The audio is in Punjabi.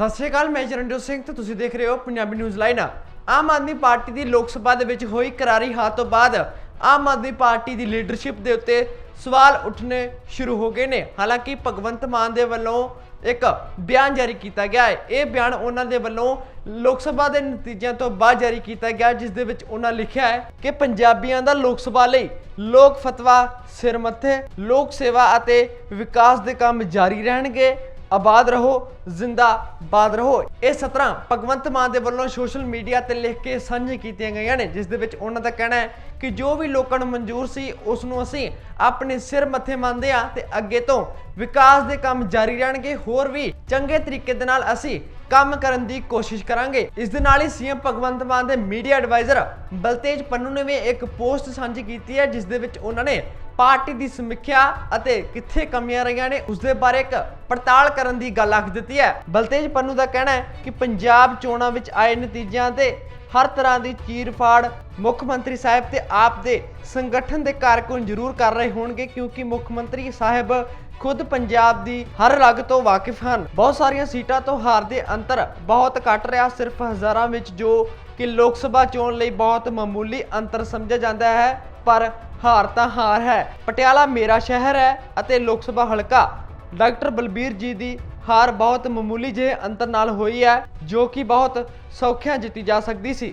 ਸਤਿ ਸ਼੍ਰੀ ਅਕਾਲ, ਮੈਂ ਚਰਨਜੋਤ ਸਿੰਘ ਤੇ ਤੁਸੀਂ ਦੇਖ ਰਹੇ ਹੋ Punjabi news line Aam Aadmi party ਦੀ ਲੋਕ ਸਭਾ ਦੇ ਵਿੱਚ ਹੋਈ ਕਰਾਰੀ ਹਾਰ ਤੋਂ ਬਾਅਦ ਆਮ ਆਦਮੀ ਪਾਰਟੀ ਦੀ ਲੀਡਰਸ਼ਿਪ ਦੇ ਉੱਤੇ ਸਵਾਲ ਉੱਠਣੇ ਸ਼ੁਰੂ ਹੋ ਗਏ ਨੇ। ਹਾਲਾਂਕਿ ਭਗਵੰਤ ਮਾਨ ਦੇ ਵੱਲੋਂ ਇੱਕ ਬਿਆਨ ਜਾਰੀ ਕੀਤਾ ਗਿਆ ਹੈ। ਇਹ ਬਿਆਨ ਉਹਨਾਂ ਦੇ ਵੱਲੋਂ ਲੋਕ ਸਭਾ ਦੇ ਨਤੀਜਿਆਂ ਤੋਂ ਬਾਅਦ ਜਾਰੀ ਕੀਤਾ ਗਿਆ, ਜਿਸ ਦੇ ਵਿੱਚ ਉਹਨਾਂ ਲਿਖਿਆ ਹੈ ਕਿ ਪੰਜਾਬੀਆਂ ਦਾ ਲੋਕ ਸਭਾ ਲਈ ਲੋਕ ਫਤਵਾ ਸਿਰ ਮੱਥੇ, ਲੋਕ ਸੇਵਾ ਅਤੇ ਵਿਕਾਸ ਦੇ ਕੰਮ ਜਾਰੀ ਰਹਿਣਗੇ। ਆਬਾਦ ਰਹੋ ਜ਼ਿੰਦਾਬਾਦ ਰਹੋ। ਇਹ ਸਤਰਾਂ ਭਗਵੰਤ ਮਾਨ ਦੇ ਵੱਲੋਂ ਸੋਸ਼ਲ ਮੀਡੀਆ ਤੇ ਲਿਖ ਕੇ ਸਾਂਝੀ ਕੀਤੀਆਂ ਗਈਆਂ ਨੇ, ਜਿਸ ਦੇ ਵਿੱਚ ਉਹਨਾਂ ਦਾ ਕਹਿਣਾ ਹੈ ਕਿ ਜੋ ਵੀ ਲੋਕਾਂ ਨੂੰ ਮਨਜ਼ੂਰ ਸੀ, ਉਸ ਨੂੰ ਅਸੀਂ ਆਪਣੇ ਸਿਰ ਮੱਥੇ ਮੰਨਦੇ ਆ ਤੇ ਅੱਗੇ ਤੋਂ ਵਿਕਾਸ ਦੇ ਕੰਮ ਜਾਰੀ ਰਹਿਣਗੇ। ਹੋਰ ਵੀ ਚੰਗੇ ਤਰੀਕੇ ਦੇ ਨਾਲ ਅਸੀਂ ਕੰਮ ਕਰਨ ਦੀ ਕੋਸ਼ਿਸ਼ ਕਰਾਂਗੇ। ਇਸ ਦੇ ਨਾਲ ਹੀ ਸੀਐਮ ਭਗਵੰਤ ਮਾਨ ਦੇ ਮੀਡੀਆ ਐਡਵਾਈਜ਼ਰ ਬਲਤੇਜ ਪੰਨੂ ਨੇ ਵੀ ਇੱਕ ਪੋਸਟ ਸਾਂਝੀ ਕੀਤੀ ਹੈ, ਜਿਸ ਦੇ ਵਿੱਚ ਉਹਨਾਂ ਨੇ ਪਾਰਟੀ ਦੀ ਸਮੀਖਿਆ ਅਤੇ ਕਿੱਥੇ ਕਮੀਆਂ ਰਹੀਆਂ ਨੇ, ਉਸ ਦੇ ਬਾਰੇ ਇੱਕ ਪੜਤਾਲ ਕਰਨ ਦੀ ਗੱਲ ਆਖ ਦਿੱਤੀ ਹੈ। ਬਲਤੇਜ ਪੰਨੂ ਦਾ ਕਹਿਣਾ ਹੈ ਕਿ ਪੰਜਾਬ ਚੋਣਾਂ ਵਿੱਚ ਆਏ ਨਤੀਜਿਆਂ ਤੇ ਹਰ ਤਰ੍ਹਾਂ ਦੀ ਚੀਰਫਾੜ ਮੁੱਖ ਮੰਤਰੀ ਸਾਹਿਬ ਤੇ ਆਪ ਦੇ ਸੰਗਠਨ ਦੇ ਕਾਰਕੁਨ ਜ਼ਰੂਰ ਕਰ ਰਹੇ ਹੋਣਗੇ, ਕਿਉਂਕਿ ਮੁੱਖ ਮੰਤਰੀ ਸਾਹਿਬ ਖੁਦ ਪੰਜਾਬ ਦੀ ਹਰ ਰਗ ਤੋਂ ਵਾਕਿਫ ਹਨ। ਬਹੁਤ ਸਾਰੀਆਂ ਸੀਟਾਂ ਤੋਂ ਹਾਰ ਦੇ ਅੰਤਰ ਬਹੁਤ ਘੱਟ ਰਿਹਾ, ਸਿਰਫ ਹਜ਼ਾਰਾਂ ਵਿੱਚ, ਜੋ ਕਿ ਲੋਕ ਸਭਾ ਚੋਣ ਲਈ ਬਹੁਤ ਮਾਮੂਲੀ ਅੰਤਰ ਸਮਝਿਆ ਜਾਂਦਾ ਹੈ, ਪਰ ਹਾਰ ਤਾਂ ਹਾਰ ਹੈ। ਪਟਿਆਲਾ ਮੇਰਾ ਸ਼ਹਿਰ ਹੈ ਅਤੇ ਲੋਕ ਸਭਾ ਹਲਕਾ ਡਾਕਟਰ ਬਲਬੀਰ ਜੀ ਦੀ ਹਾਰ ਬਹੁਤ ਮਾਮੂਲੀ ਜਿਹੇ ਅੰਤਰ ਨਾਲ ਹੋਈ ਹੈ, ਜੋ ਕਿ ਬਹੁਤ ਸੌਖਿਆਂ ਜਿੱਤੀ ਜਾ ਸਕਦੀ ਸੀ।